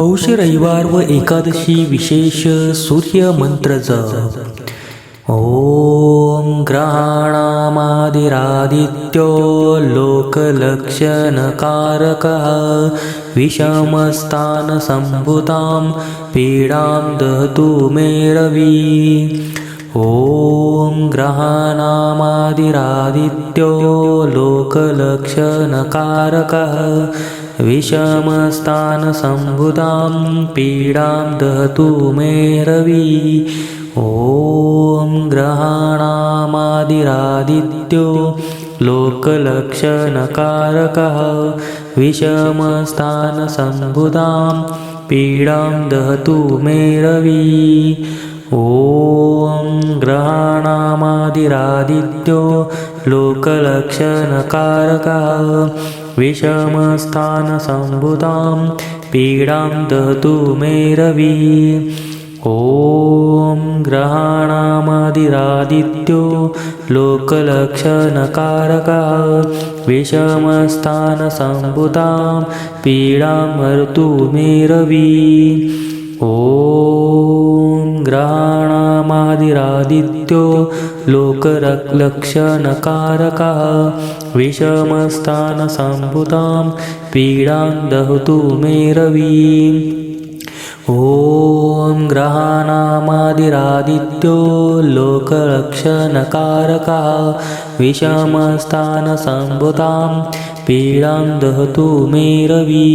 पौष रविवार व एकादशी विशेष सूर्यमंत्र जप ॐ ग्रहाणामादिरादित्यो लोकलक्षणकारकः विषमस्थानसम्भुतां पीडां दहतु मे रवि. ॐ ग्रहाणामादिरादित्यो लोकलक्षणकारकः विषमस्थानसम्भुतां पीडां दहतु मे रवि। ॐ ग्रहाणामादिरादित्यो लोकलक्षणकारकः। विषमस्थानसम्भुतां पीडां दहतु मे रवि। ॐ ग्रहाणामादिरादित्यो लोकलक्षणकारकः विषमस्थानसम्भुतां पीडां दहतु मे रवि। ॐ ग्रहाणामादिरादित्यो लोकलक्षणकारकः। विषमस्थानसम्भुतां पीडां हरतु मे रवि। ॐ ग्रहाणामादिरादित्यो लोकलक्षणकारकः विषमस्थानसम्भुतां पीडां दहतु मे रवि। ॐ ग्रहाणामादिरादित्यो लोकलक्षणकारकः विषमस्थानसम्भुतां पीडां दहतु मे रवि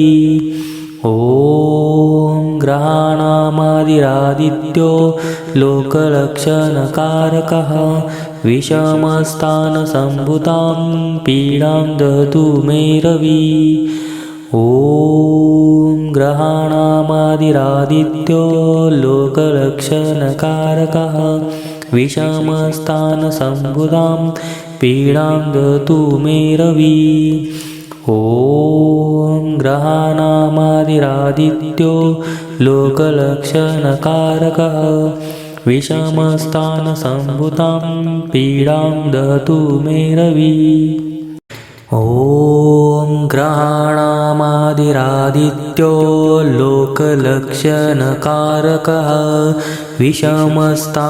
ॐ ग्रहाणामादिरादित्यो लोकलक्षणकारकः विषमस्थानसम्भुतां पीडां दहतु मे रवि। ॐ ग्रहाणामादिरादित्यो लोकलक्षणकारकः विषमस्थानसम्भुतां पीडां दतु मे रवि ॐ ग्रहाणामादिरादित्यो लोकलक्षणकारकः विषमस्थानसम्भुतां पीडां दतु मे रवि। ॐ ग्रहाणामादिरादित्यो लोकलक्षणकारकः विषमस्थानसम्भुतां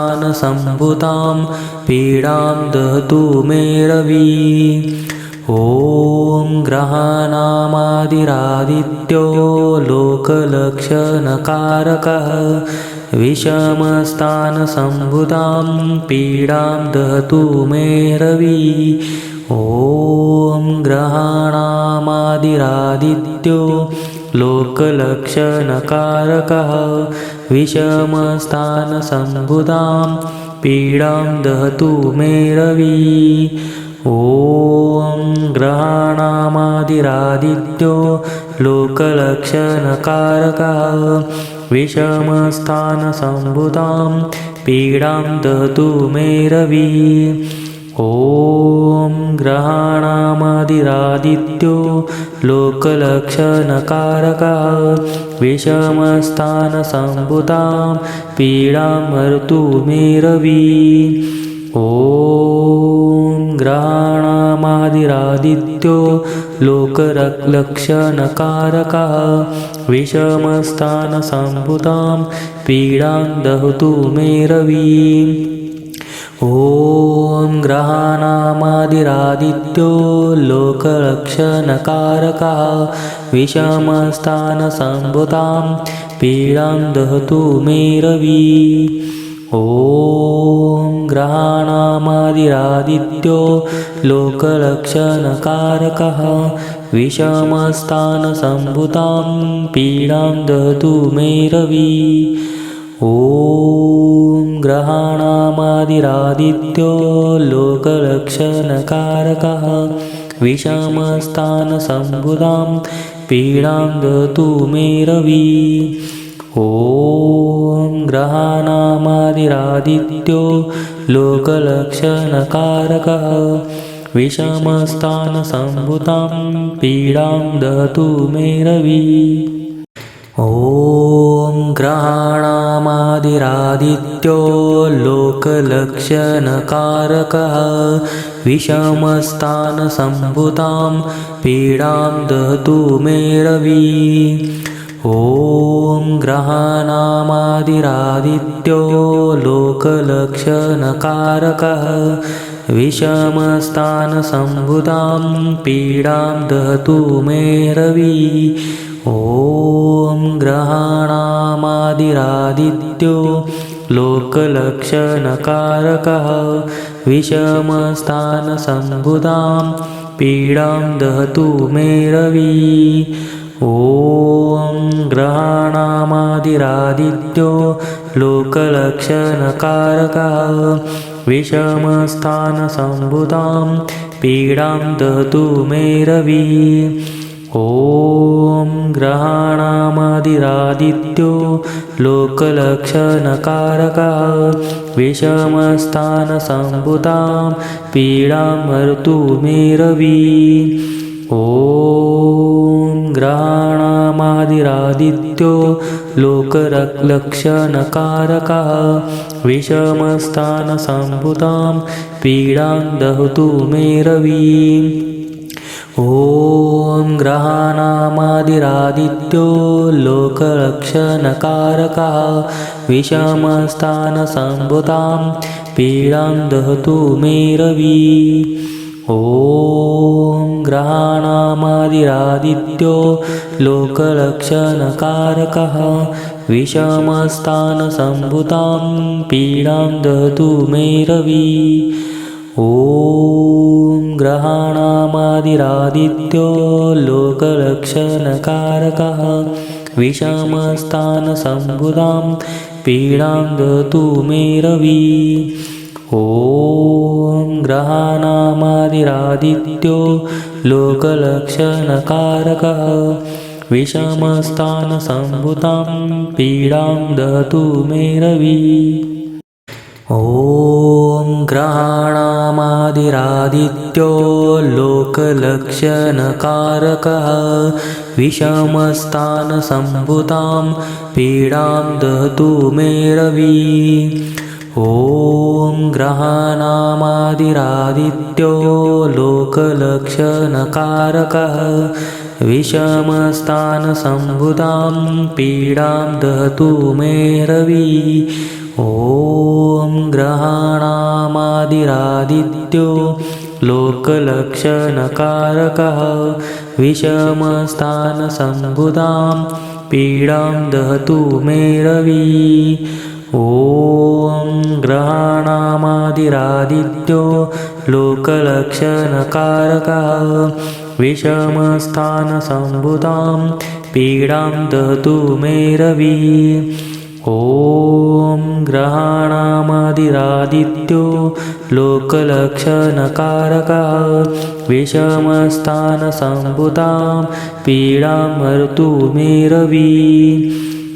पीडां दहतु मे रवि ॐ ग्रहाणामादिरादित्यो लोकलक्षणकारकः विषमस्थानसम्भुतां पीडां दहतु मे रवि। ॐ ग्रहाणामादिरादित्यो लोकलक्षणकारकः विषमस्थानसम्भुतां पीडां दहतु मे रवि। ॐ ग्रहाणामादिरादित्यो लोकलक्षणकारकः विषमस्थानसम्भुतां पीडां दहतु मे रवि। ॐ ग्रहाणामादिरादित्यो लोकलक्षणकारकः विषमस्थानसम्भुतां पीडां हरतु मे रवि। ॐ ग्रहाणामादिरादित्यो लोकलक्षणकारकः विषमस्थानसम्भुतां पीडां दहतु मे रवि। ॐ ग्रहाणामादिरादित्यो लोकलक्षणकारकः विषमस्थानसम्भुतां पीडां दहतु मे रवि ॐ ग्रहाणामादिरादित्यो लोकलक्षणकारकः विषमस्थानसम्भुतां पीडां दहतु मे रवि। ॐ ग्रहाणामादिरादित्यो लोकलक्षणकारकः विषमस्थानसम्भुतां पीडां दतु मे रवि ॐ ग्रहाणामादिरादित्यो लोकलक्षणकारकः विषमस्थानसम्भुतां पीडां दतु मे रवि। ॐ ग्रहाणामादिरादित्यो लोकलक्षणकारकः विषमस्थानसम्भुतां पीडां दहतु मे रवि ॐ ग्रहाणामादिरादित्यो लोकलक्षणकारकः विषमस्थानसम्भुतां पीडां दहतु मे रवि। ॐ ग्रहाणामादिरादित्यो लोकलक्षणकारकः विषमस्थानसम्भुतां पीडां दहतु मे रवि ॐ ग्रहाणामादिरादित्यो लोकलक्षणकारकः विषमस्थानसम्भुतां पीडां दहतु मे रवि। ॐ ग्रहाणामादिरादित्यो लोकलक्षणकारकः विषमस्थानसम्भुतां पीडां हरतु मे रवि। ॐ ग्रहाणामादिरादित्यो लोकलक्षणकारकः विषमस्थानसम्भुतां पीडां दहतु मे रवि। ॐ ग्रहाणामादिरादित्यो लोकरक्षणकारकः विषमस्थानसम्भुतां पीडां दहतु मे रवि। ॐ ग्रहाणामादिरादित्यो लोकरक्षणकारकः विषमस्थानसम्भुतां पीडां दहतु मे रवि। ॐ ग्रहाणामादिरादित्यो लोकलक्षणकारकः विषमस्थानसम्भुतां पीडां दतु मे रवि। ॐ ग्रहाणामादिरादित्यो लोकलक्षणकारकः। विषमस्थानसम्भुतां पीडां दतु मे रवि। ॐ ग्रहाणामादिरादित्यो लोकलक्षणकारकः। विषमस्थानसम्भुतां पीडां दहतु मे रवि ॐ ग्रहाणामादिरादित्यो लोकलक्षणकारकः विषमस्थानसम्भुतां पीडां दहतु मे रवि। ॐ ग्रहाणामादिरादित्यो लोकलक्षणकारकः विषमस्थानसम्भुतां पीडां दहतु मे रवि। ॐ ग्रहाणामादिरादित्यो लोकलक्षणकारकः विषमस्थानसम्भुतां पीडां दहतु मे रवि। ॐ ग्रहाणामादिरादित्यो लोकलक्षणकारकः विषमस्थानसम्भुतां पीडां हरतु मे रवि।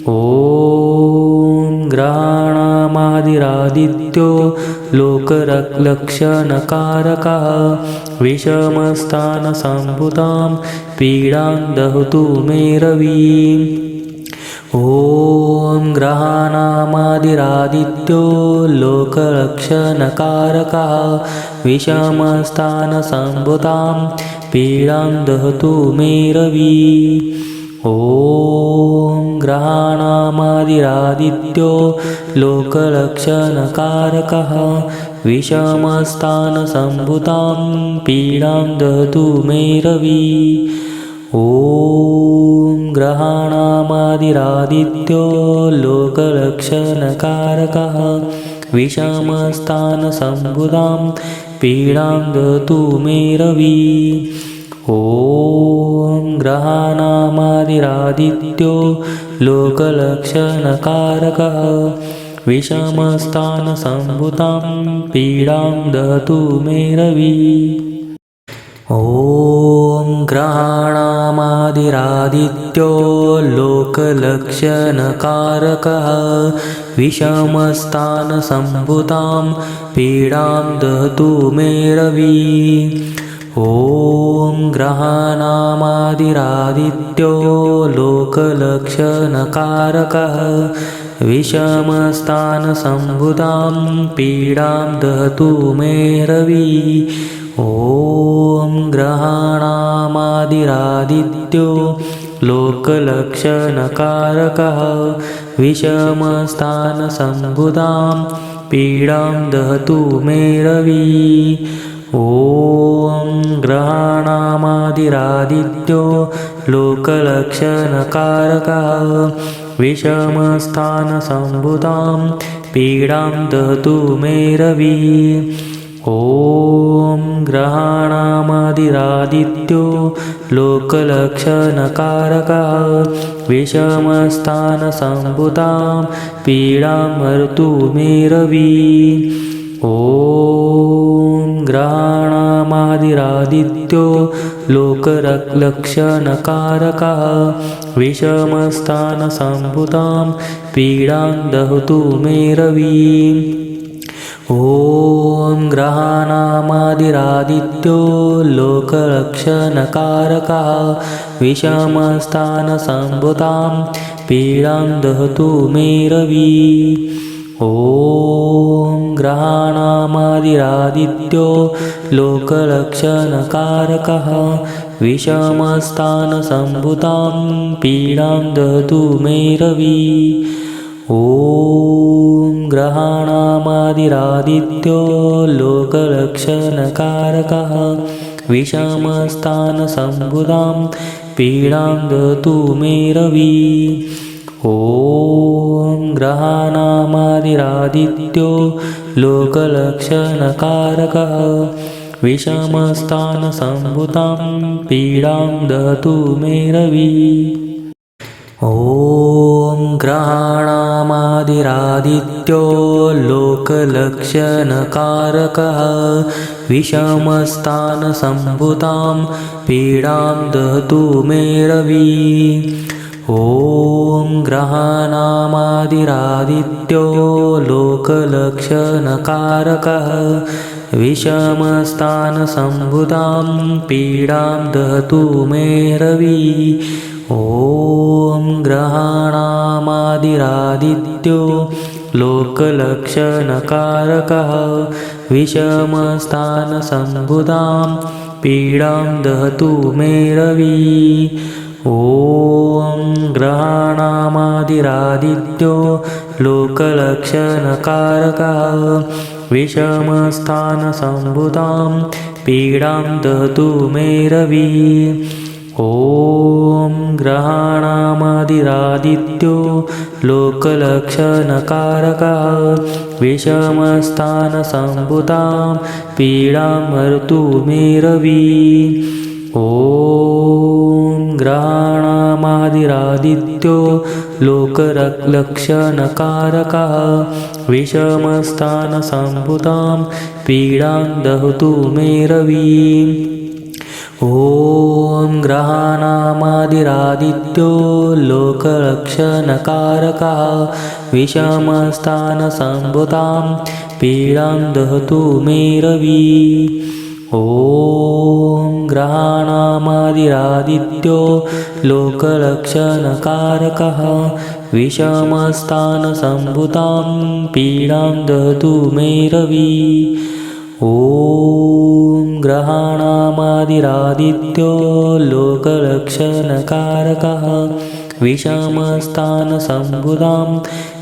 ॐ ग्रहाणामादिरादित्यो लोकलक्षणकारकः विषमस्थानसम्भुतां पीडां दहतु मे रवि। ॐ ग्रहाणामादिरादित्यो लोकरक्षणकारकः विषमस्थानसम्भुतां पीडां दहतु मे रवि ॐ ग्रहाणामादिरादित्यो लोकरक्षणकारकः विषमस्थानसम्भुतां पीडां दहतु मे रवि। ॐ ग्रहाणामादिरादित्यो लोकलक्षणकारकः विषमस्थानसम्भुतां पीडां दतु मे रवि ॐ ग्रहाणामादिरादित्यो लोकलक्षणकारकः विषमस्थानसम्भुतां पीडां दतु मे रवि। ॐ ग्रहाणामादिरादित्यो लोकलक्षणकारकः विषमस्थानसम्भुतां पीडां दहतु मे रवि ॐ ग्रहाणामादिरादित्यो लोकलक्षणकारकः विषमस्थानसम्भुतां पीडां दहतु मे रवि। ॐ ग्रहाणामादिरादित्यो लोकलक्षणकारकः विषमस्थानसम्भुतां पीडां दहतु मे रवि। ॐ ग्रहाणामादिरादित्यो लोकलक्षणकारकः विषमस्थानसम्भुतां पीडां दहतु मे रवि। ॐ ग्रहाणामादिरादित्यो लोकलक्षणकारकः विषमस्थानसम्भुतां पीडां मर्तु मे रवि। ॐ ग्रहाणामादिरादित्यो लोकलक्षणकारकः विषमस्थानसम्भुतां पीडां दहतु मे रवि। ॐ ग्रहाणामादिरादित्यो लोकरक्षणकारकः विषमस्थानसम्भुतां पीडां दहतु मे रवि ॐ ग्रहाणामादिरादित्यो लोकरक्षणकारकः विषमस्थानसम्भुतां पीडां दहतु मे रवि। ॐ ग्रहाणामादिरादित्यो लोकलक्षणकारकः विषमस्थानसम्भुतां पीडां दतु मे रवि ॐ ग्रहाणामादिरादित्यो लोकलक्षणकारकः विषमस्थानसम्भुतां पीडां दतु मे रवि। ॐ ग्रहाणामादिरादित्यो लोकलक्षणकारकः विषमस्थानसम्भुतां पीडां दहतु मे रवि ॐ ग्रहाणामादिरादित्यो लोकलक्षणकारकः विषमस्थानसम्भुतां पीडां दहतु मे रवि। ॐ ग्रहाणामादिरादित्यो लोकलक्षणकारकः विषमस्थानसम्भुतां पीडां दहतु मे रवि ॐ ग्रहाणामादिरादित्यो लोकलक्षणकारकः विषमस्थानसम्भुतां पीडां दहतु मे रवि। ॐ ग्रहाणामादिरादित्यो लोकलक्षणकारकः विषमस्थानसम्भुतां पीडां मर्तु मे रवि। ॐ ग्रहाणामादिरादित्यो लोकलक्षणकारकः विषमस्थानसम्भुतां पीडां दहतु मे रवि। ॐ ग्रहाणामादिरादित्यो लोकरक्षणकारकः विषमस्थानसम्भुतां पीडां दहतु मे रवि ॐ ग्रहाणामादिरादित्यो लोकरक्षणकारकः विषमस्थानसम्भुतां पीडां दहतु मे रवि। ॐ ग्रहाणामादिरादित्यो लोकलक्षणकारकः विषमस्थानसम्भुतां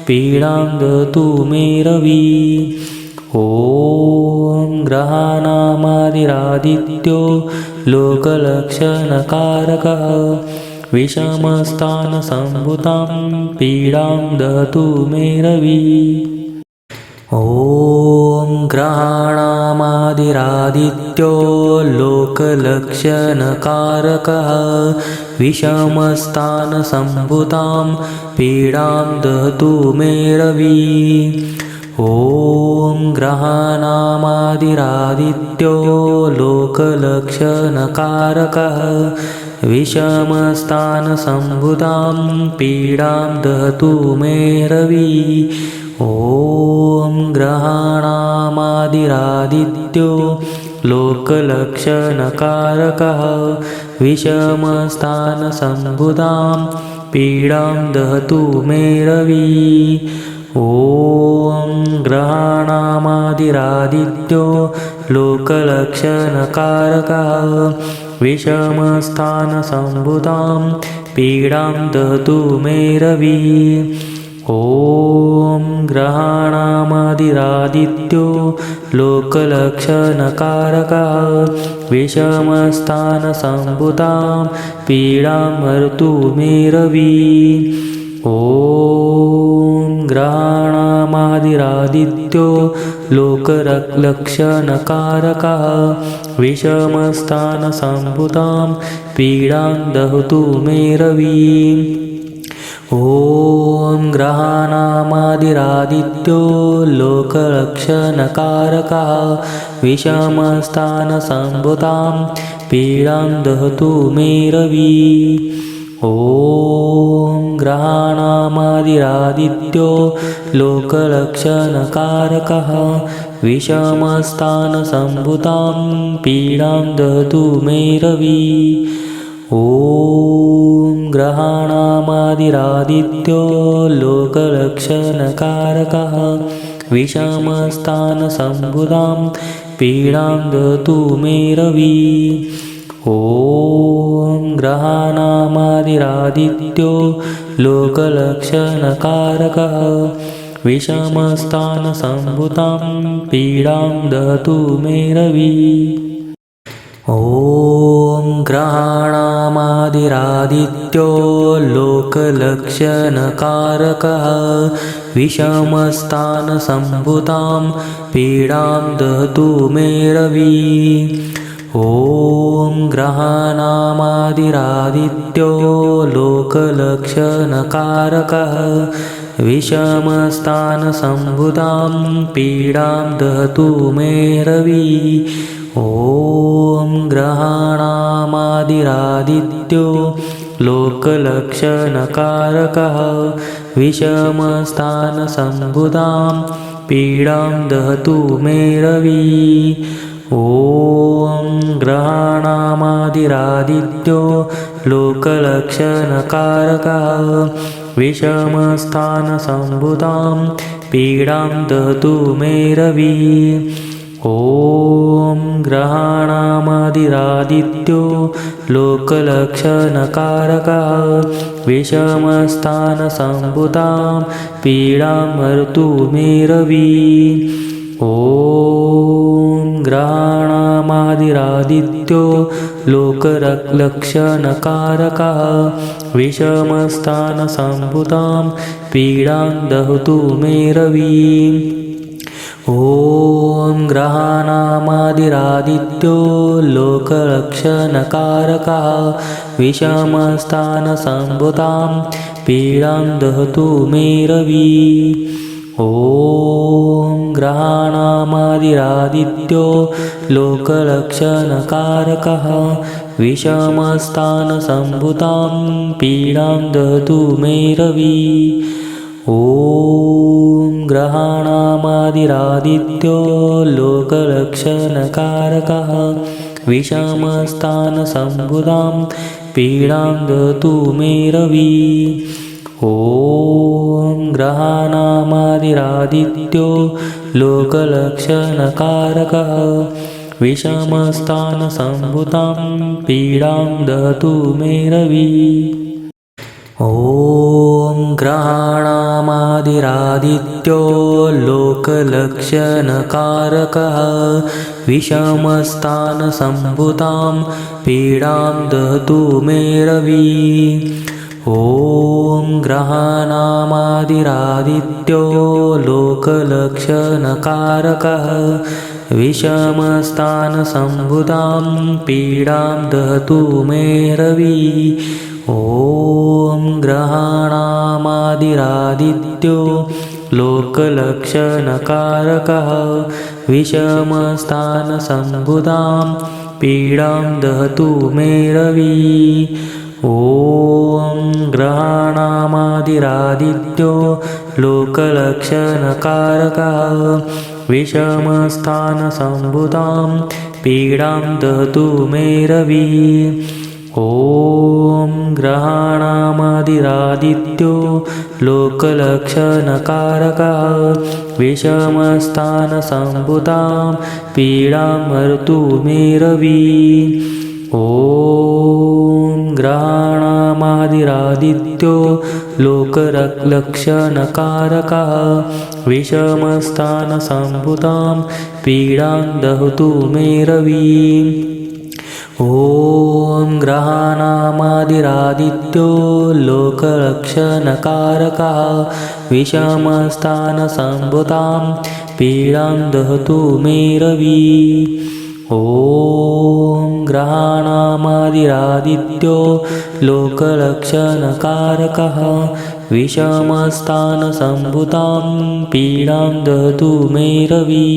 पीडां दतु मे रवि ॐ ग्रहाणामादिरादित्यो लोकलक्षणकारकः विषमस्थानसम्भुतां पीडां दतु मे रवि। ॐ ग्रहाणामादिरादित्यो लोकलक्षणकारकः विषमस्थानसम्भुतां पीडां दहतु मे रवि। ॐ ग्रहाणामादिरादित्यो लोकलक्षणकारकः विषमस्थानसम्भुतां पीडां दहतु मे रवि। ॐ ग्रहाणामादिरादित्यो लोकलक्षणकारकः विषमस्थानसम्भुतां पीडां दहतु मे रवि ॐ ग्रहाणामादिरादित्यो लोकलक्षणकारकः विषमस्थानसम्भुतां पीडां दहतु मे रवि। ॐ ग्रहाणामादिरादित्यो लोकलक्षणकारकः विषमस्थानसम्भुतां पीडां हरतु मे रवि। ॐ ग्रहाणामादिरादित्यो लोकलक्षणकारकः विषमस्थानसम्भुतां पीडां दहतु मे रवि। ॐ ग्रहाणामादिरादित्यो लोकरक्षणकारकः विषमस्थानसम्भुतां पीडां दहतु मे रवि। ॐ ग्रहाणामादिरादित्यो लोकरक्षणकारकः विषमस्थानसम्भुतां पीडां दहतु मे रवि। ॐ ग्रहाणामादिरादित्यो लोकलक्षणकारकः विषमस्थानसम्भुतां पीडां दतु मे रवि ॐ ग्रहाणामादिरादित्यो लोकलक्षणकारकः विषमस्थानसम्भुतां पीडां दतु मे रवि। ॐ ग्रहाणामादिरादित्यो लोकलक्षणकारकः विषमस्थानसम्भुतां पीडां दहतु मे रवि ॐ ग्रहाणामादिरादित्यो लोकलक्षणकारकः विषमस्थानसम्भुतां पीडां दहतु मे रवि। ॐ ग्रहाणामादिरादित्यो लोकलक्षणकारकः विषमस्थानसम्भुतां पीडां दहतु मे रवि। ॐ ग्रहाणामादिरादित्यो लोकलक्षणकारकः विषमस्थानसम्भुतां पीडां दहतु मे रवि। ॐ ग्रहाणामादिरादित्यो लोकलक्षणकारकः विषमस्थानसम्भुतां पीडां हरतु मे रवि। ॐ ग्रहाणामादिरादित्यो लोकलक्षणकारकः विषमस्थानसम्भुतां पीडां दहतु मे रवि। ॐ ग्रहाणामादिरादित्यो लोकलक्षणकारकः विषमस्थानसम्भुतां पीडां दहतु मे रवि ॐ ग्रहाणामादिरादित्यो लोकलक्षणकारकः विषमस्थानसम्भुतां पीडां दहतु मे रवि। ॐ ग्रहाणामादिरादित्यो लोकलक्षणकारकः विषमस्थानसम्भुतां पीडां दतु मे रवि ॐ ग्रहाणामादिरादित्यो लोकलक्षणकारकः विषमस्थानसम्भुतां पीडां दतु मे रवि। ॐ ग्रहाणामादिरादित्यो लोकलक्षणकारकः विषमस्थानसम्भुतां पीडां दहतु मे रवि ॐ ग्रहाणामादिरादित्यो लोकलक्षणकारकः विषमस्थानसम्भुतां पीडां दहतु मे रवि। ॐ ग्रहाणामादिरादित्यो लोकलक्षणकारकः विषमस्थानसम्भुतां पीडां दहतु मे रवि ॐ ग्रहाणामादिरादित्यो लोकलक्षणकारकः विषमस्थानसम्भुतां पीडां दहतु मे रवि। ॐ ग्रहाणामादिरादित्यो लोकलक्षणकारकः विषमस्थानसम्भुतां पीडां मर्तु मे रवि। ॐ ग्रहाणामादिरादित्यो लोकलक्षणकारकः विषमस्थानसम्भुतां पीडां दहतु मे रवि। ॐ ग्रहाणामादिरादित्यो लोकरक्षणकारकः विषमस्थानसम्भुतां पीडां दहतु मे रवि ॐ ग्रहाणामादिरादित्यो लोकरक्षणकारकः विषमस्थानसम्भुतां पीडां दहतु मे रवि।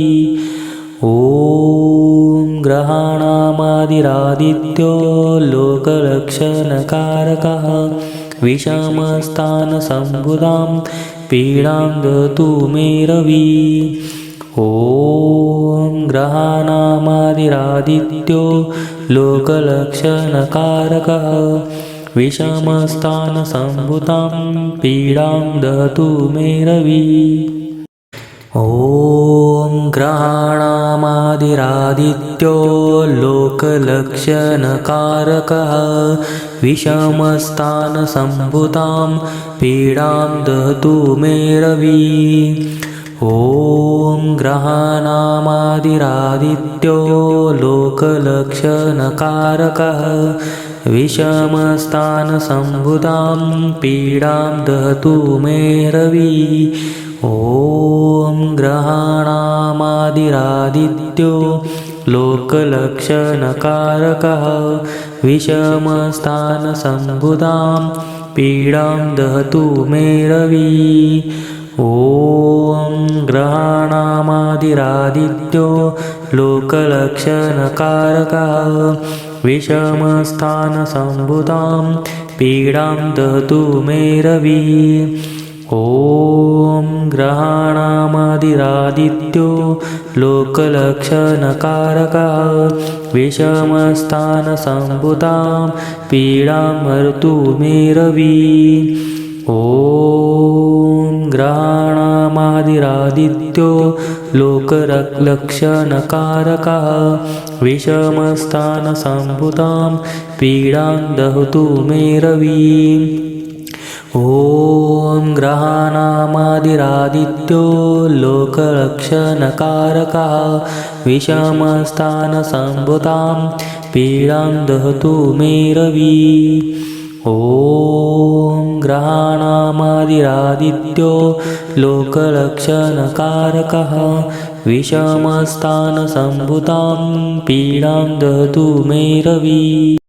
ॐ ग्रहाणामादिरादित्यो लोकरक्षणकारकः विषमस्थानसम्भुतां पीडां दतु मे रवि ॐ ग्रहाणामादिरादित्यो लोकलक्षणकारकः विषमस्थानसम्भुतां पीडां दतु मे रवि। ॐ ग्रहाणामादिरादित्यो लोकलक्षणकारकः विषमस्थानसम्भुतां पीडां दहतु मे रवि ॐ ग्रहाणामादिरादित्यो लोकलक्षणकारकः विषमस्थानसम्भुतां पीडां दहतु मे रवि। ॐ ग्रहाणामादिरादित्यो लोकलक्षणकारकः विषमस्थानसम्भुतां पीडां दहतु मे रवि ॐ ग्रहाणामादिरादित्यो लोकलक्षणकारकः विषमस्थानसम्भुतां पीडां दहतु मे रवि। ॐ ग्रहाणामादिरादित्यो लोकलक्षणकारकः विषमस्थानसम्भुतां पीडां मर्तु मे रवि। ॐ ग्रहाणामादिरादित्यो लोकलक्षणकारकः विषमस्थानसम्भुतां पीडां दहतु मे रवि। ॐ ग्रहाणामादिरादित्यो लोकरक्षणकारकः विषमस्थानसम्भुतां पीडां दहतु मे रवि ॐ ग्रहाणामादिरादित्यो लोकरक्षणकारकः विषमस्थानसम्भुतां पीडां दहतु मे रवि